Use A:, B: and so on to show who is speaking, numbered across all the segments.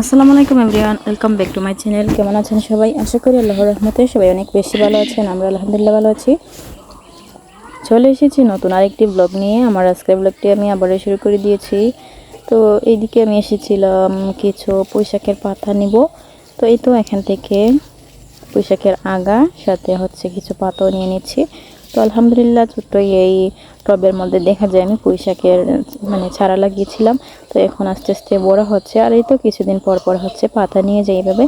A: আসসালামু আলাইকুম everyone, welcome back to my channel. কেমন আছেন সবাই? আশা করি আল্লাহর রহমতে সবাই অনেক বেশি ভালো আছেন, আমরা আলহামদুলিল্লাহ ভালো আছি। চলে এসেছি নতুন আরেকটি ব্লগ নিয়ে। আমার আজকের ব্লগটি আমি আবারও শুরু করে দিয়েছি। তো এইদিকে আমি এসেছিলাম কিছু পুঁইশাকের পাতা নিব। তো এই তো এখান থেকে পুঁইশাকের আগা, সাথে হচ্ছে কিছু পাতাও নিয়ে নিচ্ছি। তো আলহামদুলিল্লাহ ছোট্ট এই টবের মধ্যে দেখা যায় আমি পুঁইশাকের মানে ছাড়া লাগিয়েছিলাম। তো এখন আস্তে আস্তে বড় হচ্ছে। আর এই তো কিছুদিন পর পর হচ্ছে পাতা নিয়ে যাই এভাবে।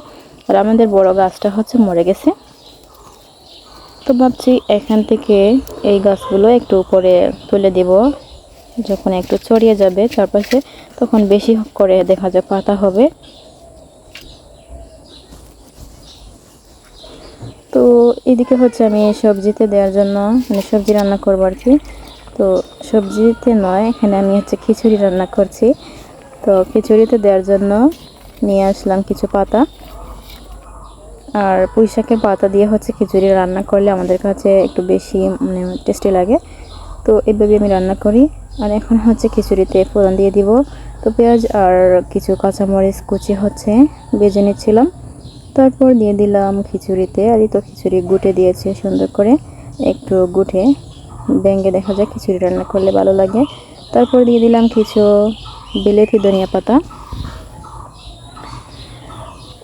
A: আর আমাদের বড় গাছটা হচ্ছে মরে গেছে। তো ভাবছি এখান থেকে এই গাছগুলো একটু উপরে তুলে দিব। যখন একটু ছড়িয়ে যাবে চারপাশে, তখন বেশি করে দেখা যায় পাতা হবে। তো এদিকে হচ্ছে আমি সবজিতে দেওয়ার জন্য মানে সবজি রান্না করব আর কি। তো সবজিতে নয়, এখানে আমি হচ্ছে খিচুড়ি রান্না করছি। তো খিচুড়িতে দেওয়ার জন্য নিয়ে আসলাম কিছু পাতা। আর পুঁই শাকের পাতা দিয়ে হচ্ছে খিচুড়ি রান্না করলে আমাদের কাছে একটু বেশি মানে টেস্টি লাগে। তো এইভাবে আমি রান্না করি। আর এখন হচ্ছে খিচুড়িতে ফোড়ন দিয়ে দিব। তো পেঁয়াজ আর কিছু কাঁচামরিচ কুচি হচ্ছে বেজে নিচ্ছিলাম। তারপর দিয়ে দিলাম খিচুড়িতে। আর এই তো খিচুড়ি গুটে দিয়েছে সুন্দর করে। একটু গুটে ব্যাঙ্গে দেখা যায় খিচুড়ি রান্না করলে ভালো লাগে। তারপর দিয়ে দিলাম কিছু বিলেতি ধনিয়া পাতা।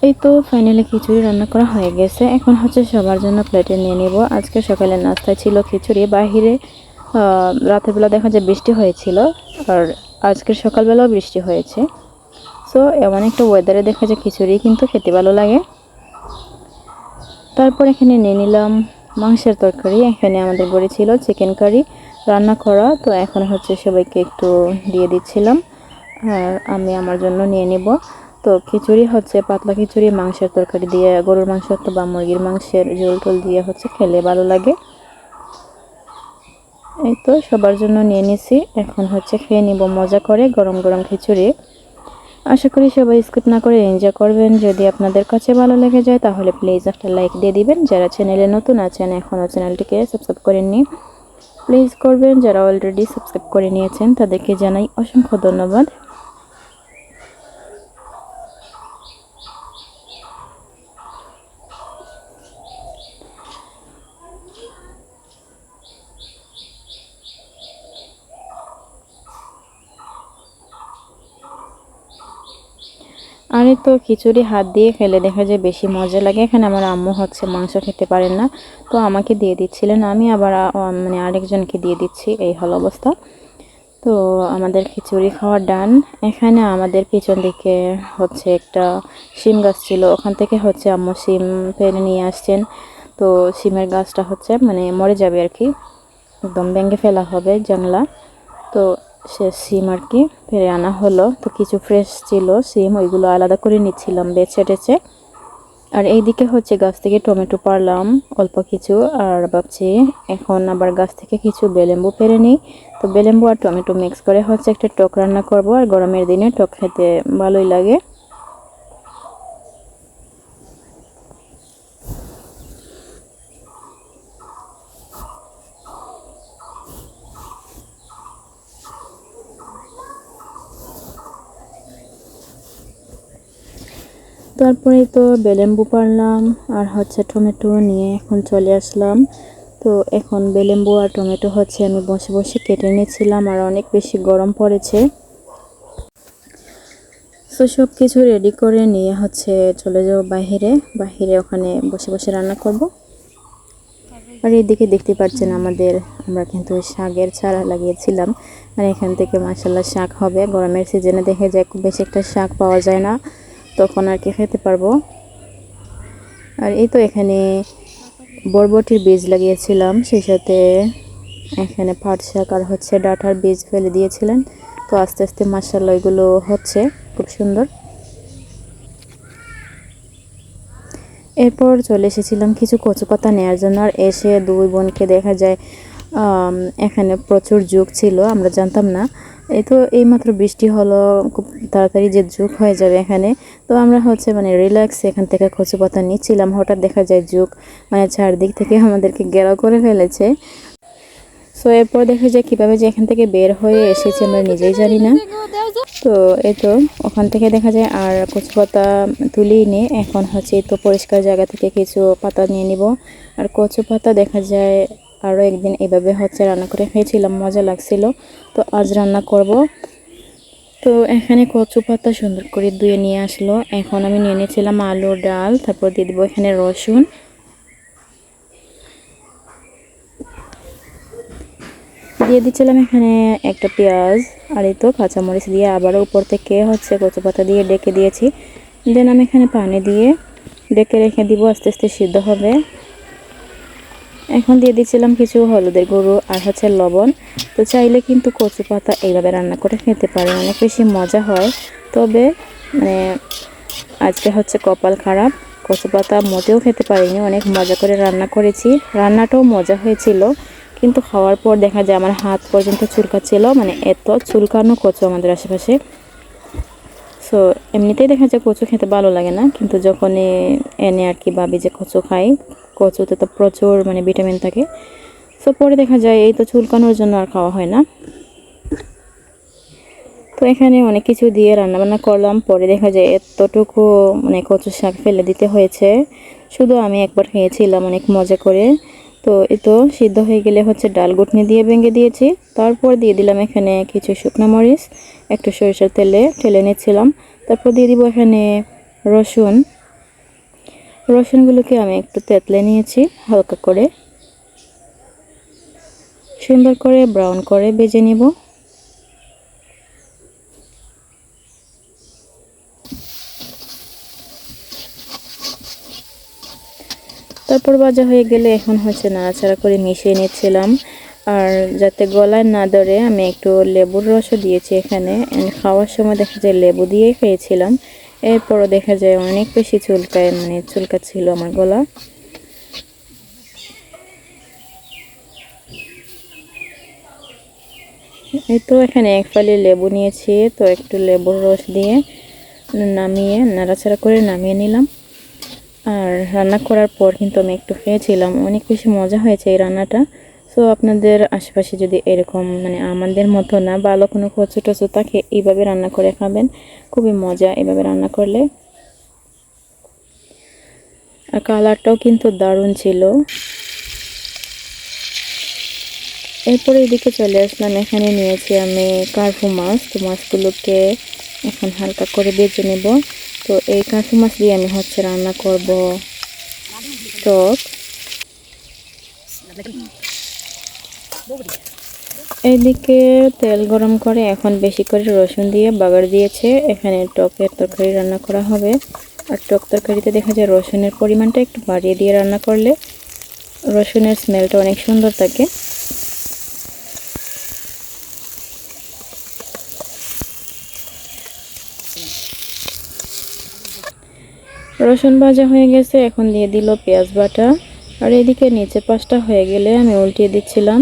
A: এই তো ফাইনালি খিচুড়ি রান্না করা হয়ে গেছে। এখন হচ্ছে সবার জন্য প্লেটে নিয়ে নিব। আজকে সকালের নাস্তায় ছিল খিচুড়ি। বাহিরে রাতের বেলা দেখা যায় বৃষ্টি হয়েছিল। আর আজকের সকালবেলাও বৃষ্টি হয়েছে। সো এমন একটা ওয়েদারে দেখা যায় খিচুড়ি কিন্তু খেতে ভালো লাগে। তারপর এখানে নিয়ে নিলাম মাংসের তরকারি। এখানে আমাদের বড়ি ছিল চিকেন কারি রান্না করা। তো এখন হচ্ছে সবাইকে একটু দিয়ে দিচ্ছিলাম। আর আমি আমার জন্য নিয়ে নিব। তো খিচুড়ি হচ্ছে পাতলা খিচুড়ি, মাংসের তরকারি দিয়ে, গরুর মাংস বা মুরগির মাংসের ঝোল টোল দিয়ে হচ্ছে খেলে ভালো লাগে। এই তো সবার জন্য নিয়ে নিছি। এখন হচ্ছে খেয়ে নিব মজা করে গরম গরম খিচুড়ি। আশা করি সবাই স্কিপ না করে এনজয় করবেন। যদি আপনাদের কাছে ভালো লেগে যায়, তাহলে প্লিজ একটা লাইক দিয়ে দিবেন। যারা চ্যানেলে নতুন আছেন এখনও চ্যানেলটিকে সাবস্ক্রাইব করেননি, প্লিজ করবেন। যারা অলরেডি সাবস্ক্রাইব করে নিয়েছেন, তাদেরকে জানাই অসংখ্য ধন্যবাদ। এই তো খিচুড়ি হাত দিয়ে খেলে দেখা যায় বেশি মজা লাগে। এখানে আমার আম্মু হচ্ছে মাংস খেতে পারেন না। তো আমাকে দিয়ে দিচ্ছিলেন। আমি আবার মানে আরেকজনকে দিয়ে দিচ্ছি। এই হল অবস্থা। তো আমাদের খিচুড়ি খাওয়ার ডান। এখানে আমাদের পিছন দিকে হচ্ছে একটা শিম গাছ ছিল। ওখান থেকে হচ্ছে আম্মু শিম পেরে নিয়ে আসছেন। তো শিমের গাছটা হচ্ছে মানে মরে যাবে আর কি। একদম ভেঙে ফেলা হবে জানলা। তো সে সিম আর কি ফেরে আনা হলো। তো কিছু ফ্রেশ ছিল, সিম ওইগুলো আলাদা করে নিচ্ছিলাম বেছে টেছে। আর এইদিকে হচ্ছে গাছ থেকে টমেটো পারলাম, অল্প কিছু। আর ভাবছি এখন আবার গাছ থেকে কিছু বেলেম্বু পেরে নিই। তো বেলেম্বু আর টমেটো মিক্স করে হচ্ছে একটা টক রান্না করব। আর গরমের দিনে টক খেতে ভালোই লাগে। তারপরে তো বেলেম্বু পারলাম, আর হচ্ছে টমেটো নিয়ে এখন চলে আসলাম। তো এখন বেলেম্বু আর টমেটো হচ্ছে আমি বসে বসে কেটে নিয়েছিলাম, আর অনেক বেশি গরম পড়েছে। তো সব কিছু রেডি করে নিয়ে হচ্ছে চলে যাব বাহিরে বাহিরে ওখানে বসে বসে রান্না করব। আর এইদিকে দেখতে পাচ্ছেন আমাদের, আমরা কিন্তু শাকের চারা লাগিয়েছিলাম, আর এখান থেকে মাসাল্লাহ শাক হবে। গরমের সিজনে দেখে যায় খুব বেশি একটা শাক পাওয়া যায় না। তখন আর কি খেতে পারব। আর এই তো এখানে বরবটির বীজ লাগিয়েছিলাম, সেই সাথে এখানে পাট শাক আর হচ্ছে ডাটার বীজ ফেলে দিয়েছিলেন। তো আস্তে আস্তে মাসাল্লা এগুলো হচ্ছে, খুব সুন্দর। এরপর চলে এসেছিলাম কিছু কচু পাতা নেওয়ার জন্য, আর এসে দুই বোনকে দেখা যায় এখানে প্রচুর যুগ ছিল, আমরা জানতাম না। এই তো এইমাত্র বৃষ্টি হলো, খুব তাড়াতাড়ি যে যুগ হয়ে যাবে এখানে। তো আমরা হচ্ছে মানে রিল্যাক্স এখান থেকে কচু পাতা নিচ্ছিলাম। হঠাৎ দেখা যায় যুগ মানে চারদিক থেকে আমাদেরকে গেরাও করে ফেলেছে। সো এরপর দেখা যায় কীভাবে যে এখান থেকে বের হয়ে এসেছি আমরা নিজেই জানি না। তো, এই তো ওখান থেকে দেখা যায় আর কচু পাতা তুলেই নি এখন হচ্ছে তো পরিষ্কার জায়গা থেকে কিছু পাতা নিয়ে নিব। আর কচু পাতা দেখা যায় আরও একদিন এভাবে হচ্ছে রান্না করে খেয়েছিলাম, মজা লাগছিল। তো আজ রান্না করব। তো এখানে কচু পাতা সুন্দর করে ধুয়ে নিয়ে আসলো। এখন আমি নিয়ে নিয়েছিলাম আলু ডাল, তারপর দিয়ে দেবো এখানে রসুন। দিয়ে দিচ্ছিলাম এখানে একটা পেঁয়াজ, আর এই তো কাঁচামরিচ দিয়ে আবারও উপর থেকে হচ্ছে কচু পাতা দিয়ে ডেকে দিয়েছি। দেন আমি এখানে পানি দিয়ে ডেকে রেখে দিব, আস্তে আস্তে সিদ্ধ হবে। এখন দিয়ে দিচ্ছিলাম কিছু হলুদের গুঁড়ো আর হচ্ছে লবণ। তো চাইলে কিন্তু কচু পাতা এইভাবে রান্না করে খেতে পারে অনেক বেশি মজা হয়। তবে মানে আজকে হচ্ছে কপাল খারাপ, কচু পাতা মোটেও খেতে পারিনি, অনেক মজা করে রান্না করেছি। রান্নাটাও মজা হয়েছিল, কিন্তু খাওয়ার পর দেখা যায় আমার হাত পর্যন্ত চুলকাচ্ছিল মানে এত চুলকানো কচু আমাদের আশেপাশে। সো এমনিতেই দেখা যায় কচু খেতে ভালো লাগে না, কিন্তু যখন এনে আর কি ভাবি যে কচু খাই কচুতে তো প্রচুর মানে ভিটামিন থাকে। সো পরে দেখা যায় এই তো চুলকানোর জন্য আর খাওয়া হয় না। তো এখানে অনেক কিছু দিয়ে রান্নাবান্না করলাম। পরে দেখা যায় এতটুকু মানে কচু শাক ফেলে দিতে হয়েছে। শুধু আমি একবার খেয়েছিলাম অনেক মজা করে। তো এই তো সিদ্ধ হয়ে গেলে হচ্ছে ডাল গুটনি দিয়ে ভেঙে দিয়েছি। তারপর দিয়ে দিলাম এখানে কিছু শুকনো মরিচ, একটু সরিষার তেলে ঠেলে নিচ্ছিলাম। তারপর দিয়ে দিব এখানে রসুন। রসুনগুলোকে আমি একটু তেতলে নিয়েছি, হালকা করে। সুন্দর করে ব্রাউন করে বেজে নিব। তারপর ভাজা হয়ে গেলে এখন হচ্ছে নাড়াচাড়া করে মিশিয়ে নিচ্ছিলাম। আর যাতে গলায় না ধরে আমি একটু লেবুর রসও দিয়েছি এখানে। খাওয়ার সময় দেখা যায় লেবু দিয়েই খেয়েছিলাম। এরপরও দেখা যায় অনেক বেশি চুলকায় মানে চুলকাচ্ছিল আমার গলা। এই তো এখানে এক ফালি লেবু নিয়েছি, তো একটু লেবুর রস দিয়ে নামিয়ে, নাড়াচাড়া করে নামিয়ে নিলাম। আর রান্না করার পর কিন্তু আমি একটু খেয়েছিলাম, অনেক বেশি মজা হয়েছে এই রান্নাটা। সো আপনাদের আশেপাশে যদি এরকম মানে আমাদের মতো না ভালো কোনো কচু টচু থাকে, এইভাবে রান্না করে খাবেন। খুবই মজা এভাবে রান্না করলে। আর কালারটাও কিন্তু দারুণ ছিল। এরপরে এদিকে চলে আসলাম। এখানে নিয়েছি আমি কার্ফু মাছ। তো মাছগুলোকে এখন হালকা করে বেজে নেব। তো এই কার্ফু মাছ দিয়ে আমি হচ্ছে রান্না করব টক। এইদিকে তেল গরম করে এখন বেশি করে রসুন দিয়ে বাগার দিয়েছে। এখানে টকের তরকারি রান্না করা হবে। আর টক তরকারিতে দেখা যায় রসুনের পরিমাণটা একটু বাড়িয়ে দিয়ে রান্না করলে রসুনের স্মেলটা অনেক সুন্দর থাকে। রসুন ভাজা হয়ে গেছে, এখন দিয়ে দিল পেঁয়াজ বাটা। আর এদিকে নিচে পাশটা হয়ে গেলে আমি উল্টিয়ে দিচ্ছিলাম।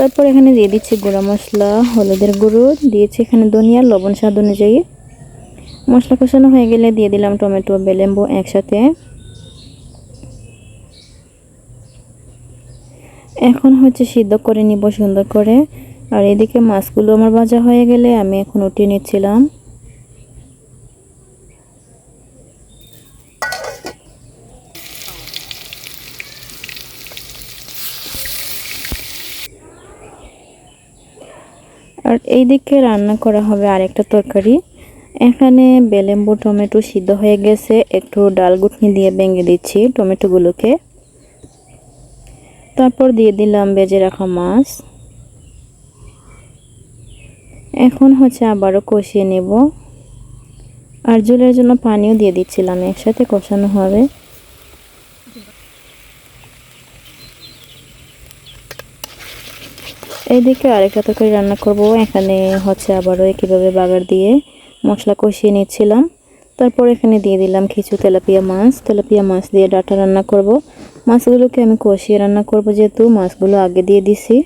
A: তারপর এখানে দিয়ে দিচ্ছি গুঁড়া মশলা, হলুদের গুঁড়ো, দিয়েছি এখানে ধনিয়া, লবণ স্বাদ অনুযায়ী। মশলা কষানো হয়ে গেলে দিয়ে দিলাম টমেটো বেলেম্বু একসাথে। এখন হচ্ছে সিদ্ধ করে নিব সুন্দর করে। আর এদিকে মাছগুলো আমার ভাজা হয়ে গেলে আমি এখন উঠিয়ে নিচ্ছিলাম। আর এই দিকে রান্না করা হবে আরেকটা তরকারি। এখানে বেলেম্বু, টমেটো সিদ্ধ হয়ে গেছে। একটু ডাল গুটনি দিয়ে ভেঙে দিচ্ছি টমেটোগুলোকে। তারপর দিয়ে দিলাম বেজে রাখা মাছ। এখন হচ্ছে আবারও কষিয়ে নেব। আর জলের জন্য পানিও দিয়ে দিচ্ছিলাম, একসাথে কষানো হবে। এইদিকে আরেকটা তরকারি রান্না করব। এখানে হচ্ছে আবারও একইভাবে বাগার দিয়ে মশলা কষিয়ে নিচ্ছিলাম। তারপর এখানে দিয়ে দিলাম কিছু তেলাপিয়া মাছ। তেলাপিয়া মাছ দিয়ে ডাটা রান্না করব। মাছগুলোকে আমি কষিয়ে রান্না করব যেহেতু মাছগুলো আগে দিয়ে দিছি।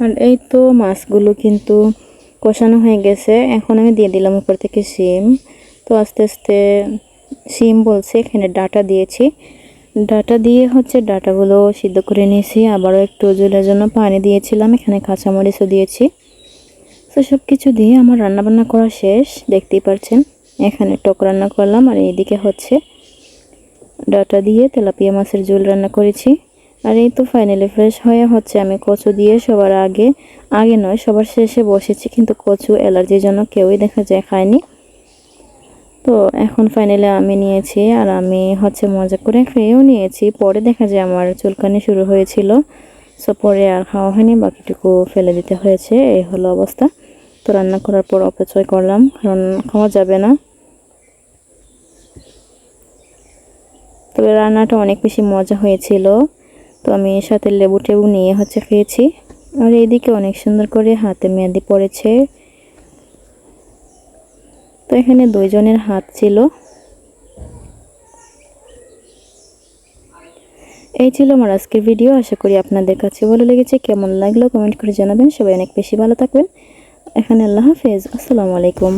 A: আর এই তো মাছগুলো কিন্তু কষানো হয়ে গেছে। এখন আমি দিয়ে দিলাম উপর থেকে শিম। তো আস্তে আস্তে শিম বলছে, এখানে ডাটা দিয়েছি। ডাটা দিয়ে হচ্ছে ডাটাগুলো সিদ্ধ করে নিয়েছি। আবারও একটু জলের জন্য পানি দিয়েছিলাম। এখানে কাঁচামরিচও দিয়েছি। তো সব কিছু দিয়ে আমার রান্নাবান্না করা শেষ। দেখতেই পারছেন, এখানে টক রান্না করলাম। আর এইদিকে হচ্ছে ডাটা দিয়ে তেলাপিয়া মাছের ঝোল রান্না করেছি। আর এই তো ফাইনালি ফ্রেশ হয়ে হচ্ছে আমি কচু দিয়ে সবার আগে আগে নয়, সবার শেষে বসেছি, কিন্তু কচু অ্যালার্জির জন্য কেউই দেখা যায় খায়নি। তো এখন ফাইনালি আমি নিয়েছি আর আমি হচ্ছে মজা করে খেয়েও নিয়েছি। পরে দেখা যায় আমার চুলকানি শুরু হয়েছিল সো পরে আর খাওয়া হয়নি, বাকিটুকু ফেলে দিতে হয়েছে, এই হলো অবস্থা। তো রান্না করার পর অপচয় করলাম, কারণ খাওয়া যাবে না। তবে রান্নাটা অনেক বেশি মজা হয়েছিল। তো আমি সাথে লেবু টেবু নিয়ে হচ্ছে খেয়েছি। আর এইদিকে অনেক সুন্দর করে হাতে মেহেদি পড়েছে। তো এখানে দুইজনের হাত ছিল। এই ছিল আমার আজকের ভিডিও। আশা করি আপনাদের কাছে ভালো লেগেছে। কেমন লাগল কমেন্ট করে জানাবেন। সবাই অনেক বেশি ভালো থাকবেন। এখানে আল্লাহ হাফেজ। আসসালামু আলাইকুম।